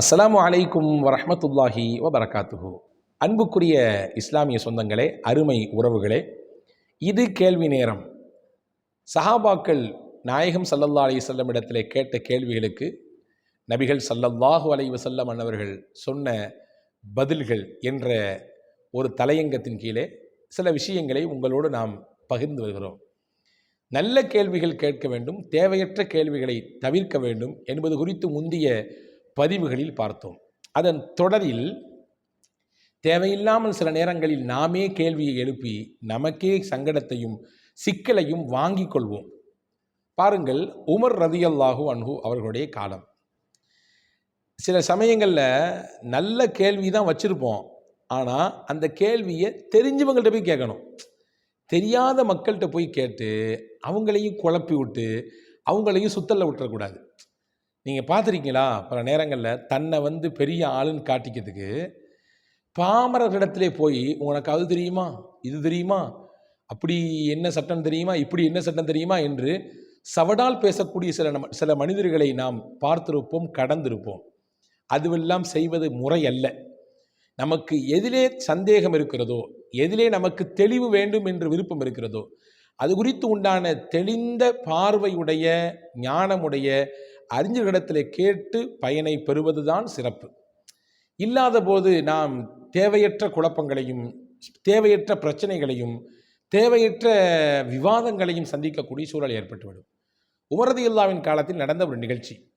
அஸ்ஸலாமு அலைக்கும் வரமத்துல்லாஹி வபரகாத்துஹு. அன்புக்குரிய இஸ்லாமிய சொந்தங்களே அருமை உறவுகளே இது கேள்வி நேரம். சஹாபாக்கள் நாயகம் சல்லல்லா அலி வஸல்லம் இடத்திலே கேட்ட கேள்விகளுக்கு நபிகள் சல்லல்லாஹு அலை வசல்லம் அன்னவர்கள் சொன்ன பதில்கள் என்ற ஒரு தலையங்கத்தின் கீழே சில விஷயங்களை உங்களோடு நாம் பகிர்ந்து வருகிறோம். நல்ல கேள்விகள் கேட்க வேண்டும் தேவையற்ற கேள்விகளை தவிர்க்க வேண்டும் என்பது குறித்து முந்திய பதிவுகளில் பார்த்தோம். அதன் தொடரில் தேவையில்லாமல் சில நேரங்களில் நாமே கேள்வியை எழுப்பி நமக்கே சங்கடத்தையும் சிக்கலையும் வாங்கிக் கொள்வோம். பாருங்கள் உமர் ரதியல்லாஹூ அன்ஹூ அவர்களுடைய காலம். சில சமயங்களில் நல்ல கேள்வி தான் வச்சுருப்போம். ஆனால் அந்த கேள்வியை தெரிஞ்சவங்கள்ட்ட போய் கேட்கணும். தெரியாத மக்கள்கிட்ட போய் கேட்டு அவங்களையும் குழப்பி விட்டு அவங்களையும் சுத்தல்ல விட்டுறக்கூடாது. நீங்கள் பார்த்துருக்கீங்களா பல நேரங்களில் தன்னை வந்து பெரிய ஆளுன்னு காட்டிக்கிறதுக்கு பாமரர்களிடத்திலே போய் உனக்கு அது தெரியுமா? இது தெரியுமா? அப்படி என்ன சட்டம் தெரியுமா? இப்படி என்ன சட்டம் தெரியுமா? என்று சவடால் பேசக்கூடிய சில நம்ம சில மனிதர்களை நாம் பார்த்திருப்போம் கடந்திருப்போம். அதுவெல்லாம் செய்வது முறை அல்ல. நமக்கு எதிலே சந்தேகம் இருக்கிறதோ எதிலே நமக்கு தெளிவு வேண்டும் என்று விருப்பம் இருக்கிறதோ அது குறித்து உண்டான தெளிந்த பார்வையுடைய ஞானமுடைய அறிஞர்களிடத்தில் கேட்டு பயனை பெறுவதுதான் சிறப்பு. இல்லாத போது நாம் தேவையற்ற குழப்பங்களையும் தேவையற்ற பிரச்சனைகளையும் தேவையற்ற விவாதங்களையும் சந்திக்கக்கூடிய சூழல் ஏற்பட்டுவிடும். உமரதி இல்லாவின் காலத்தில் நடந்த ஒரு நிகழ்ச்சி.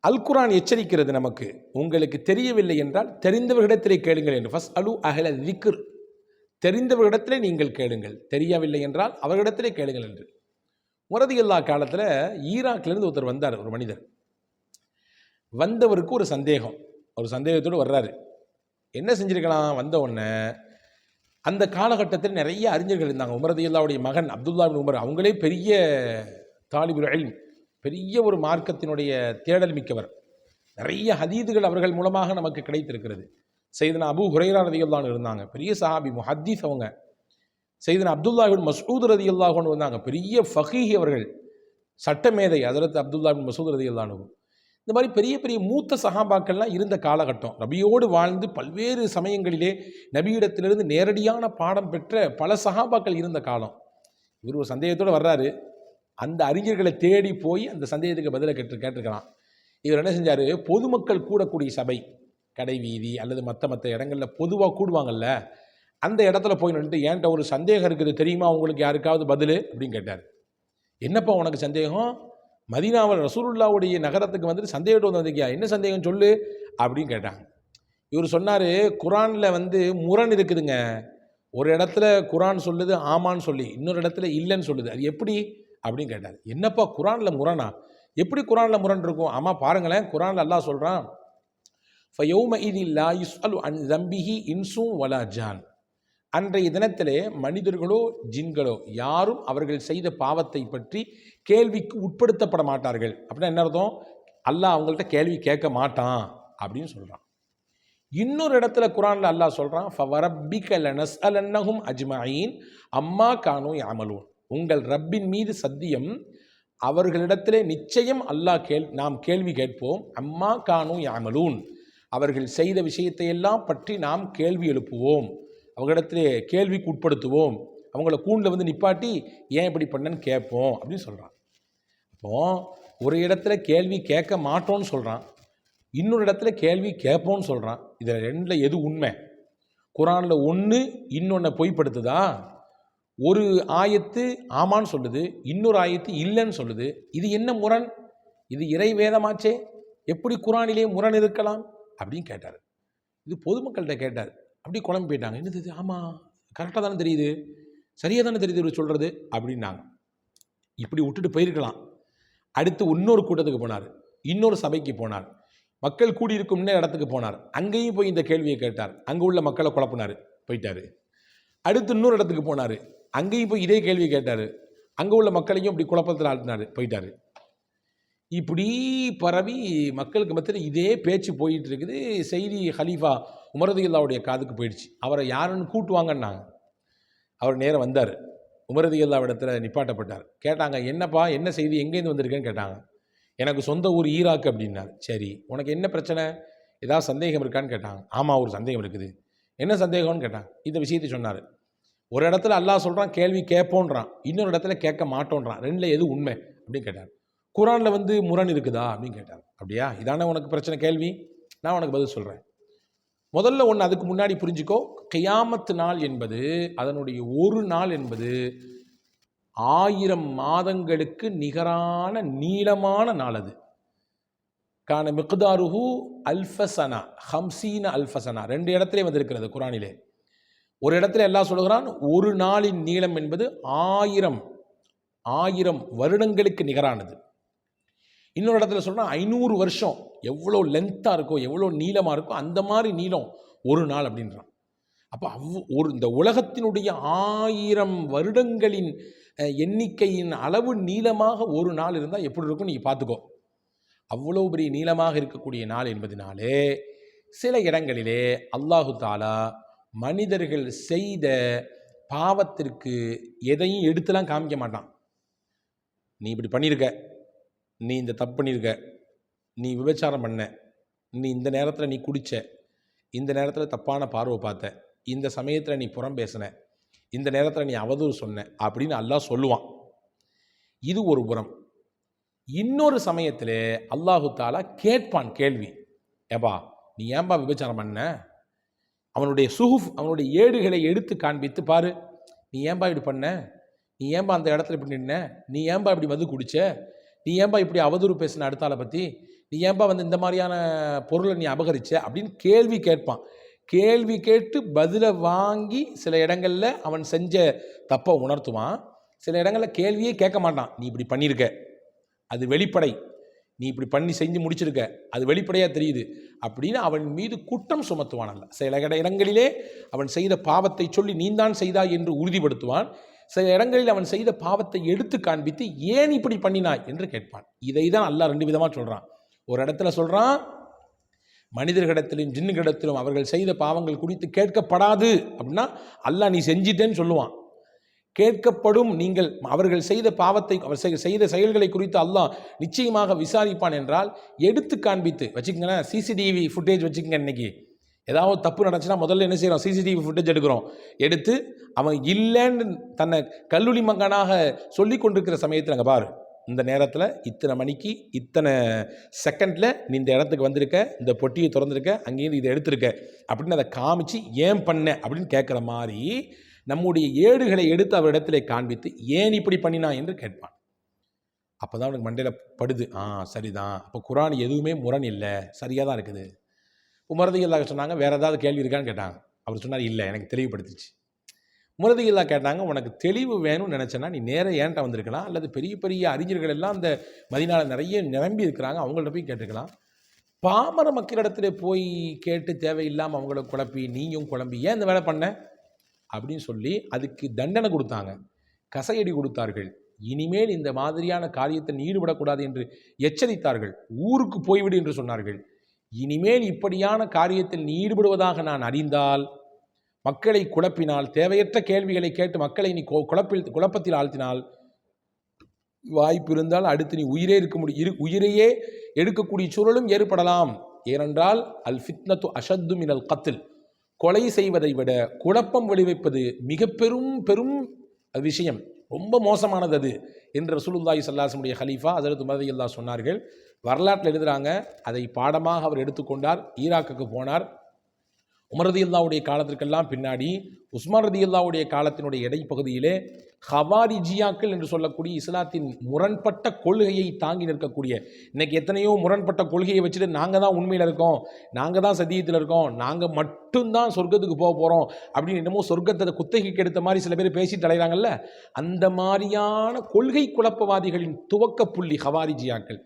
அல் குரான் எச்சரிக்கிறது நமக்கு உங்களுக்கு தெரியவில்லை என்றால் தெரிந்தவர்களிடத்திலே கேளுங்கள் என்று. ஃபஸ்ட் அலு அகல திக்ர். தெரிந்தவர்களிடத்திலே நீங்கள் கேளுங்கள். தெரியவில்லை என்றால் அவர்களிடத்திலே கேளுங்கள் என்று. உமரதி காலத்தில் ஈராக்லேருந்து ஒருத்தர் வந்தார் ஒரு மனிதர். வந்தவருக்கு ஒரு சந்தேகம். ஒரு சந்தேகத்தோடு வர்றாரு. என்ன செஞ்சுருக்கலாம்? வந்த உடனே அந்த காலகட்டத்தில் நிறைய அறிஞர்கள் இருந்தாங்க. உமரதியுல்லாவுடைய மகன் அப்துல்லா பின் உமர் அவங்களே பெரிய தாலிபுல் பெரிய ஒரு மார்க்கத்தினுடைய தேடல் மிக்கவர். நிறைய ஹதீதுகள் அவர்கள் மூலமாக நமக்கு கிடைத்திருக்கிறது. செய்தனா அபு ஹுரைரா ரதியுல்லான்னு இருந்தாங்க. பெரிய சஹாபி முஹத்தீஸ் அவங்க. செய்தனா அப்துல்லாஹிபின் மசூத் ரதியுல்லாஹுன்னு வந்தாங்க. பெரிய ஃபஹீஹி அவர்கள் சட்டமேதை அதரத்து அப்துல்லாஹிபின் மசூத் ரதி ரதியுல்லானு இந்த மாதிரி பெரிய பெரிய மூத்த சகாபாக்கள்லாம் இருந்த காலகட்டம். நபியோடு வாழ்ந்து பல்வேறு சமயங்களிலே நபியிடத்திலிருந்து நேரடியான பாடம் பெற்ற பல சகாபாக்கள் இருந்த காலம். இவர் ஒரு சந்தேகத்தோடு வர்றாரு. அந்த அறிஞர்களை தேடி போய் அந்த சந்தேகத்துக்கு பதிலை கேட்டு கேட்டிருக்கலாம் இவர் என்ன செஞ்சார்? பொதுமக்கள் கூடக்கூடிய சபை கடை வீதி அல்லது மற்ற மற்ற இடங்களில் பொதுவாக கூடுவாங்கல்ல அந்த இடத்துல போய் நின்று ஏன்ட்ட ஒரு சந்தேகம் இருக்குது? தெரியுமா உங்களுக்கு? யாருக்காவது பதில்? அப்படின்னு கேட்டார். என்னப்பா உனக்கு சந்தேகம்? மதீனாவில் ரசூலுல்லாவுடைய நகரத்துக்கு வந்துட்டு சந்தேகத்தை வந்திருக்கியா? என்ன சந்தேகம்? சொல்லு. அப்படின்னு கேட்டாங்க. இவர் சொன்னார் குரானில் வந்து முரண் இருக்குதுங்க. ஒரு இடத்துல குரான் சொல்லுது ஆமான்னு சொல்லி. இன்னொரு இடத்துல இல்லைன்னு சொல்லுது. அது எப்படி? அப்படின்னு கேட்டார். என்னப்பா குரானில் முரணா? எப்படி குரானில் முரண் இருக்கும்? ஆமாம் பாருங்களேன். குரானில் அல்லாஹ் சொல்கிறான் ஃபயோம இது லா யுஸ்அலு அன் தம்பிஹி இன்சும் வலா ஜான். அன்றைய தினத்திலே மனிதர்களோ ஜின்களோ யாரும் அவர்கள் செய்த பாவத்தை பற்றி கேள்விக்கு உட்படுத்தப்பட மாட்டார்கள். அப்படின்னா என்ன அர்த்தம்? அல்லாஹ் அவங்கள்ட்ட கேள்வி கேட்க மாட்டான் அப்படின்னு சொல்கிறான் இன்னொரு இடத்துல குரானில் அல்லாஹ் சொல்கிறான் ஃபவரப்பிக லனஸ் அலன்னஹும் அஜ்மாயின் அம்மா கானு யாமலூன் உங்கள் ரப்பின் மீது சத்தியம் அவர்களிடத்திலே நிச்சயம் அல்லாஹ் கேள் நாம் கேள்வி கேட்போம். அம்மா கானு யாமலூன் அவர்கள் செய்த விஷயத்தையெல்லாம் பற்றி நாம் கேள்வி எழுப்புவோம். அவங்களிடத்திலே கேள்விக்கு உட்படுத்துவோம். அவங்கள கூண்டில் வந்து நிப்பாட்டி ஏன் இப்படி பண்ணன்னு கேட்போம் அப்படின்னு சொல்கிறான் அப்போ ஒரு இடத்துல கேள்வி கேட்க மாட்டோம்னு சொல்கிறான் இன்னொரு இடத்துல கேள்வி கேட்போம்னு சொல்கிறான் இதில் ரெண்டில் எது உண்மை? குரானில் ஒன்று இன்னொன்று பொய்ப்படுத்துதா? ஒரு ஆயத்து ஆமான்னு சொல்லுது இன்னொரு ஆயத்து இல்லைன்னு சொல்லுது. இது என்ன முரண்? இது இறை வேதமாச்சே? எப்படி குரானிலே முரண் இருக்கலாம்? அப்படின்னு கேட்டார். இது பொதுமக்கள்கிட்ட கேட்டார். அப்படி குழம்பு போயிட்டாங்க. என்னது இது? ஆமாம் கரெக்டாக தானே தெரியுது. சரியாக தானே தெரியுது இவர் சொல்கிறது அப்படின்னாங்க. இப்படி விட்டுட்டு போயிருக்கலாம். அடுத்து இன்னொரு கூட்டத்துக்கு போனார். இன்னொரு சபைக்கு போனார். மக்கள் கூடியிருக்கும் இடத்துக்கு போனார். அங்கேயும் போய் இந்த கேள்வியை கேட்டார். அங்கே உள்ள மக்களை குழப்பினார். போயிட்டார். அடுத்து இன்னொரு இடத்துக்கு போனார். அங்கேயும் போய் இதே கேள்வி கேட்டார். அங்கே உள்ள மக்களையும் இப்படி குழப்பத்தில் ஆழ்த்தினார். போயிட்டார். இப்படி பரவி மக்களுக்கு மத்தியில் இதே பேச்சு போயிட்டு இருக்குது. செய்தி ஹலீஃபா உமரதியுல்லாவுடைய காதுக்கு போயிடுச்சு. அவரை யாருன்னு கூட்டுவாங்கன்னாங்க. அவர் நேரம் வந்தார். உமரதியுல்லா இடத்துல நிப்பாட்டப்பட்டார். கேட்டாங்க என்னப்பா என்ன செய்தி? எங்கேருந்து வந்திருக்கேன்னு? கேட்டாங்க. எனக்கு சொந்த ஊர் ஈராக் அப்படின்னார். சரி உனக்கு என்ன பிரச்சனை? ஏதாவது சந்தேகம் இருக்கான்னு? கேட்டாங்க. ஆமாம் ஒரு சந்தேகம் இருக்குது. என்ன சந்தேகம்னு? கேட்டாங்க. இந்த விஷயத்தை சொன்னார். ஒரு இடத்துல அல்லாஹ் சொல்கிறான் கேள்வி கேட்போன்றான். இன்னொரு இடத்துல கேட்க மாட்டோன்றான். ரெண்டில் எது உண்மை? அப்படின்னு கேட்டார். குரானில் வந்து முரண் இருக்குதா? அப்படின்னு கேட்டார். அப்படியா? இதானே உனக்கு பிரச்சனை கேள்வி? நான் உனக்கு பதில் சொல்கிறேன் முதல்ல ஒன்று அதுக்கு முன்னாடி புரிஞ்சுக்கோ. கையாமத்து நாள் என்பது அதனுடைய ஒரு நாள் என்பது ஆயிரம் மாதங்களுக்கு நிகரான நீளமான நாள் அது. கான மிக்தாருஹு அல்ஃபசனா ஹம்சீன அல்ஃபசனா. ரெண்டு இடத்துல வந்திருக்கிறது குரானிலே. ஒரு இடத்துல எல்லாம் சொல்கிறான் ஒரு நாளின் நீளம் என்பது ஆயிரம் ஆயிரம் வருடங்களுக்கு நிகரானது. இன்னொரு இடத்துல சொல்கிறோம் ஐநூறு வருஷம் எவ்வளோ லென்த்தாக இருக்கோ எவ்வளோ நீளமாக இருக்கோ அந்த மாதிரி நீளம் ஒரு நாள் அப்படின்றான். அப்போ அவ் ஒரு இந்த உலகத்தினுடைய ஆயிரம் வருடங்களின் எண்ணிக்கையின் அளவு நீளமாக ஒரு நாள் இருந்தால் எப்படி இருக்கும்? நீங்கள் பார்த்துக்கோ. அவ்வளோ பெரிய நீளமாக இருக்கக்கூடிய நாள் என்பதனாலே சில இடங்களிலே அல்லாஹு தாலா மனிதர்கள் செய்த பாவத்திற்கு எதையும் எடுத்துலாம் காமிக்க மாட்டான். நீ இப்படி பண்ணியிருக்க நீ இந்த தப்பு பண்ணியிருக்க நீ விபச்சாரம் பண்ண நீ இந்த நேரத்தில் நீ குடித்த இந்த நேரத்தில் தப்பான பார்வை பார்த்த இந்த சமயத்தில் நீ புறம் பேசின இந்த நேரத்தில் நீ அவதூறு சொன்ன அப்படின்னு அல்லாஹ் சொல்லுவான். இது ஒரு புறம். இன்னொரு சமயத்தில் அல்லாஹு தாலா கேட்பான் கேள்வி. ஏப்பா நீ ஏன்பா விபச்சாரம் பண்ண? அவனுடைய சுகுஃப் அவனுடைய ஏடுகளை எடுத்து காண்பித்து பாரு. நீ ஏன்பா இப்படி பண்ண? நீ ஏன்பா அந்த இடத்துல இப்படி நின்ன? நீ ஏன்பா இப்படி மது குடிச்ச? நீ ஏன்பா இப்படி அவதூறு பேசின அடுத்தால பற்றி நீ ஏன்பா வந்து இந்த மாதிரியான பொருளை நீ அபகரிச்ச? அப்படின்னு கேள்வி கேட்பான். கேள்வி கேட்டு பதிலை வாங்கி சில இடங்களில் அவன் செஞ்ச தப்பை உணர்த்துவான். சில இடங்களில் கேள்வியே கேட்க மாட்டான். நீ இப்படி பண்ணியிருக்க அது வெளிப்படை. நீ இப்படி பண்ணி செஞ்சு முடிச்சிருக்க. அது வெளிப்படையாக தெரியுது. அப்படின்னு அவன் மீது குற்றம் சுமத்துவான் அல்ல. சில இடங்களிலே அவன் செய்த பாவத்தை சொல்லி நீந்தான் செய்தாய் என்று உறுதிப்படுத்துவான். சில இடங்களில் அவன் செய்த பாவத்தை எடுத்து காண்பித்து ஏன் இப்படி பண்ணினாய் என்று கேட்பான். இதை தான் அல்லாஹ் ரெண்டு விதமாக சொல்கிறான் ஒரு இடத்துல சொல்கிறான் மனிதர்களிடத்திலும் ஜின்னுகளிடத்திலும் அவர்கள் செய்த பாவங்கள் குறித்து கேட்கப்படாது அப்படின்னா அல்லாஹ் நீ செஞ்சிட்டேன்னு சொல்லுவான். கேட்கப்படும் நீங்கள் அவர்கள் செய்த பாவத்தை அவர் செய்த செயல்களை குறித்து அல்லாஹ் நிச்சயமாக விசாரிப்பான் என்றால் எடுத்து காண்பித்து வச்சுக்கங்களேன் சிசிடிவி ஃபுட்டேஜ் வச்சுக்கங்க இன்னைக்கு. ஏதாவது தப்பு நடந்துச்சுன்னா முதல்ல என்ன செய்கிறோம் சிசிடிவி ஃபுட்டேஜ் எடுக்கிறோம். எடுத்து அவன் இல்லைன்னு தன்னை கல்லூரி மகனாக சொல்லி கொண்டிருக்கிற சமயத்தில் அங்கே பாரு. இந்த நேரத்தில் இத்தனை மணிக்கு இத்தனை செகண்டில் நீ இந்த இடத்துக்கு வந்திருக்க இந்த பொட்டியை திறந்திருக்க அங்கேயிருந்து இதை எடுத்திருக்க. அப்படின்னு அதை காமிச்சு ஏன் பண்ண? அப்படின்னு கேட்குற மாதிரி நம்முடைய ஏடுகளை எடுத்து அவரிடத்திலே காண்பித்து ஏன் இப்படி பண்ணினா என்று கேட்பான். அப்போ தான் அவனுக்கு மண்டையில் படுது. ஆ சரிதான். அப்போ குரான் எதுவுமே முரண் இல்லை. சரியாக தான் இருக்குது. உமரதிகளாக சொன்னாங்க வேறு ஏதாவது கேள்வி இருக்கான்னு கேட்டாங்க. அவர் சொன்னார் இல்லை எனக்கு தெளிவுபடுத்திச்சு. உமரதிகளா கேட்டாங்க உனக்கு தெளிவு வேணும்னு நினச்சேன்னா நீ நேராக ஏன்ட்ட வந்திருக்கலாம்? அல்லது பெரிய பெரிய அறிஞர்கள் எல்லாம் அந்த மதினால நிறைய நிரம்பி இருக்கிறாங்க அவங்கள்ட்ட போய் கேட்டுக்கலாம். பாமர மக்களிடத்துல போய் கேட்டு தேவையில்லாமல் அவங்கள குழப்பி நீயும் குழம்பி ஏன் இந்த வேலை பண்ண? அப்படின்னு சொல்லி அதுக்கு தண்டனை கொடுத்தாங்க. கசையடி கொடுத்தார்கள். இனிமேல் இந்த மாதிரியான காரியத்தில் ஈடுபடக்கூடாது என்று எச்சரித்தார்கள். ஊருக்கு போய்விடு என்று சொன்னார்கள். இனிமேல் இப்படியான காரியத்தில் நீ ஈடுபடுவதாக நான் அறிந்தால் மக்களை குழப்பினால் தேவையற்ற கேள்விகளை கேட்டு மக்களை நீ கொ- குழப்பில் குழப்பத்தில் ஆழ்த்தினால் வாய்ப்பு இருந்தால் அடுத்து நீ உயிரே இருக்க முடியும் இரு உயிரையே எடுக்கக்கூடிய சூழலும் ஏற்படலாம். ஏனென்றால் அல் ஃபித்னத்து அஷத்து மினல் கத்தில் கொலை செய்வதை விட குழப்பம் விளைவிப்பது மிக பெரும் பெரும் விஷயம். ரொம்ப மோசமானது அது. என்று ரசூலுல்லாஹி ஸல்லல்லாஹு ஹலீஃபா அதற்கு மதி சொன்னார்கள். வரலாற்றில் எழுதுகிறாங்க அதை பாடமாக அவர் எடுத்துக்கொண்டார். ஈராக்குக்கு போனார். உமர் ரதியுல்லாவுடைய காலத்திற்கெல்லாம் பின்னாடி உஸ்மான் ரதியுல்லாவுடைய காலத்தினுடைய இடைப்பகுதியிலே ஹவாரிஜியாக்கள் என்று சொல்லக்கூடிய இஸ்லாத்தின் முரண்பட்ட கொள்கையை தாங்கி நிற்கக்கூடிய இன்னைக்கு எத்தனையோ முரண்பட்ட கொள்கையை வச்சுட்டு நாங்கள் தான் உண்மையில் இருக்கோம் நாங்கள் தான் சத்தியத்தில் இருக்கோம் நாங்கள் மட்டும்தான் சொர்க்கத்துக்கு போக போகிறோம் அப்படின்னு என்னமோ சொர்க்கத்தை குத்தகைக்கு எடுத்த மாதிரி சில பேர் பேசி தலைகிறாங்கல்ல அந்த மாதிரியான கொள்கை குழப்பவாதிகளின் துவக்க புள்ளி ஹவாரிஜியாக்கள்.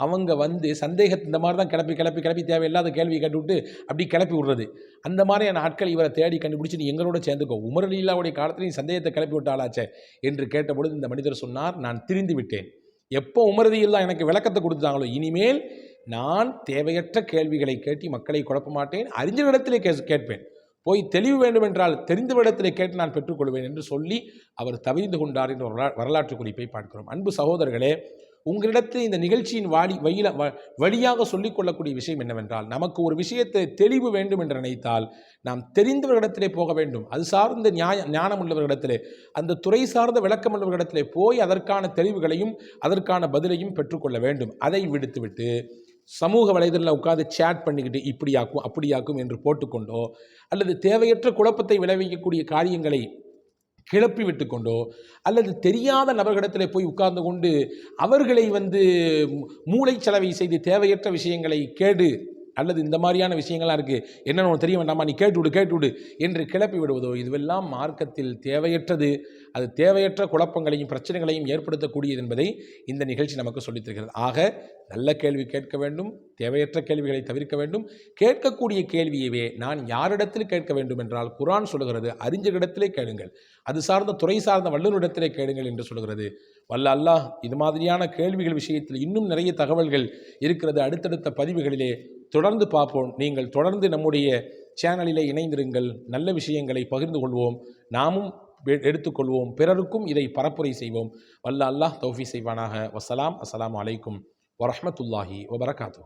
அவங்க வந்து சந்தேகத்தை இந்த மாதிரி தான் கிளப்பி கிளப்பி கிளப்பி தேவையில்லாத கேள்வி கேட்டுவிட்டு அப்படி கிளப்பி விடுறது. அந்த மாதிரியான ஆட்கள் இவரை தேடி கண்டுபிடிச்சு நீ எங்களோட சேர்ந்துக்கோ. உமர் லீலாவுடைய காலத்தில் நீ சந்தேகத்தை கிளப்பி விட்டாளாச்சே என்று கேட்டபொழுது இந்த மனிதர் சொன்னார் நான் திரிந்து விட்டேன். எப்போ உமரதியில்லா எனக்கு விளக்கத்தை கொடுத்தாங்களோ இனிமேல் நான் தேவையற்ற கேள்விகளை கேட்டு மக்களை குழப்ப மாட்டேன். அறிஞரிடத்திலே கே கேட்பேன். போய் தெளிவு வேண்டுமென்றால் தெரிந்த தெரிந்தவரிடத்திலே கேட்டு நான் பெற்றுக்கொள்வேன் என்று சொல்லி அவர் தவிர்ந்து கொண்டார் என்ற வரலாற்று குறிப்பை பார்க்கிறோம். அன்பு சகோதரர்களே உங்களிடத்தில் இந்த நிகழ்ச்சியின் வாடி வழியில வ- வழியாக சொல்லிக்கொள்ளக்கூடிய விஷயம் என்னவென்றால் நமக்கு ஒரு விஷயத்தை தெளிவு வேண்டும் என்று நினைத்தால் நாம் தெரிந்தவர்களிடத்திலே போக வேண்டும். அது சார்ந்த நியாய ஞானம் உள்ளவர்களிடத்திலே அந்த துறை சார்ந்த விளக்கம் உள்ளவர்களிடத்திலே போய் அதற்கான தெளிவுகளையும் அதற்கான பதிலையும் பெற்றுக்கொள்ள வேண்டும். அதை விடுத்துவிட்டு சமூக வலைதளத்தில் உட்காந்து சேட் பண்ணிக்கிட்டு இப்படியாக்கும் அப்படியாக்கும் என்று போட்டுக்கொண்டோ அல்லது தேவையற்ற குழப்பத்தை விளைவிக்கக்கூடிய காரியங்களை கிளப்பி விட்டுக்கொண்டோ அல்லது தெரியாத நபர்களிடத்தில் போய் உட்கார்ந்து கொண்டு அவர்களை வந்து மூளைச்சலவை செய்து தேவையற்ற விஷயங்களை கேடு அல்லது இந்த மாதிரியான விஷயங்கள்லாம் இருக்குது என்னென்னு ஒன்று தெரிய வேண்டாமா? நீ கேட்டு விடு கேட்டு விடு என்று கிளப்பி விடுவதோ இதுவெல்லாம் மார்க்கத்தில் தேவையற்றது. அது தேவையற்ற குழப்பங்களையும் பிரச்சனைகளையும் ஏற்படுத்தக்கூடியது என்பதை இந்த நிகழ்ச்சி நமக்கு சொல்லித்தருகிறது ஆக நல்ல கேள்வி கேட்க வேண்டும் தேவையற்ற கேள்விகளை தவிர்க்க வேண்டும். கேட்கக்கூடிய கேள்வியவே நான் யாரிடத்தில் கேட்க வேண்டும் என்றால் குரான் சொல்கிறது அறிஞரிடத்திலே கேளுங்கள். அது சார்ந்த துறை சார்ந்த வல்லுநரிடத்திலே கேளுங்கள் என்று சொல்கிறது வல்ல அல்லாஹ் இது மாதிரியான கேள்விகள் விஷயத்தில் இன்னும் நிறைய தகவல்கள் இருக்கிறது. அடுத்தடுத்த பதிவுகளிலே தொடர்ந்து பார்ப்போம். நீங்கள் தொடர்ந்து நம்முடைய சேனலிலே இணைந்திருங்கள். நல்ல விஷயங்களை பகிர்ந்து கொள்வோம். நாமும் எடுத்துக்கொள்வோம். பிறருக்கும் இதை பரப்புரை செய்வோம். வல்ல அல்லாஹ் தௌஃபி செய்வானாக. வசலாம் அஸ்லாம் அலைக்கும். வரமத்துல்லாஹி வபரகாத்து